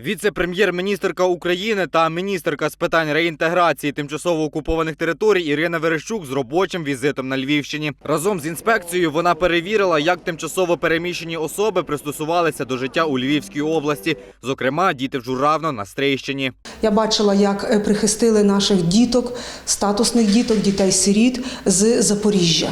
Віце-прем'єр-міністерка України та міністерка з питань реінтеграції тимчасово окупованих територій Ірина Верещук з робочим візитом на Львівщині. Разом з інспекцією вона перевірила, як тимчасово переміщені особи пристосувалися до життя у Львівській області, зокрема діти в Журавно на Стрийщині. Я бачила, як е, прихистили наших діток, статусних діток, дітей-сиріт з Запоріжжя.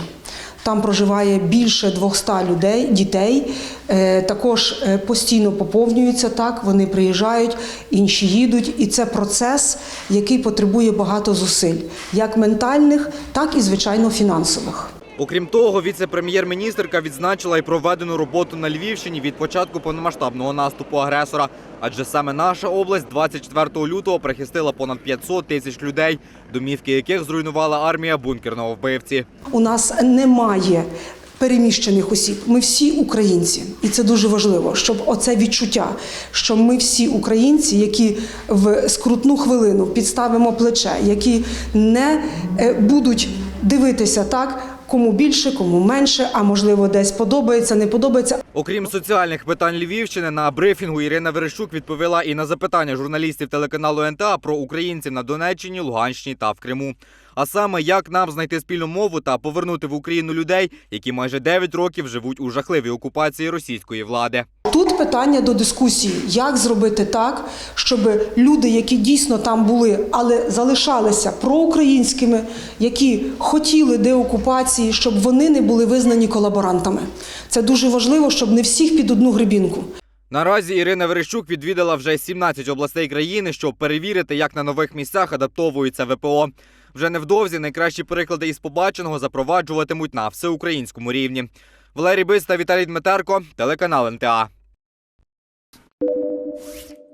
Там проживає більше 200 людей, дітей. Е, Також е, постійно поповнюються так, вони приїжджають, інші їдуть. І це процес, який потребує багато зусиль, як ментальних, так і звичайно фінансових. Окрім того, віце-прем'єр-міністерка відзначила і проведену роботу на Львівщині від початку повномасштабного наступу агресора. Адже саме наша область 24 лютого прихистила понад 500 тисяч людей, домівки яких зруйнувала армія бункерного вбивці. У нас немає переміщених осіб. Ми всі українці, і це дуже важливо, щоб оце відчуття, що ми всі українці, які в скрутну хвилину підставимо плече, які не е, будуть дивитися так. Кому більше, кому менше, а можливо, десь подобається, не подобається. Окрім соціальних питань Львівщини, на брифінгу Ірина Верещук відповіла і на запитання журналістів телеканалу НТА про українців на Донеччині, Луганщині та в Криму. А саме як нам знайти спільну мову та повернути в Україну людей, які майже 9 років живуть у жахливій окупації російської влади. Тут питання до дискусії, як зробити так, щоб люди, які дійсно там були, але залишалися проукраїнськими, які хотіли деокупації, щоб вони не були визнані колаборантами. Це дуже важливо, щоб не всіх під одну гребінку. Наразі Ірина Верещук відвідала вже 17 областей країни, щоб перевірити, як на нових місцях адаптовується ВПО. Вже невдовзі найкращі приклади із побаченого запроваджуватимуть на всеукраїнському рівні. Валерій Биз та Віталій Дмитерко, телеканал НТА. you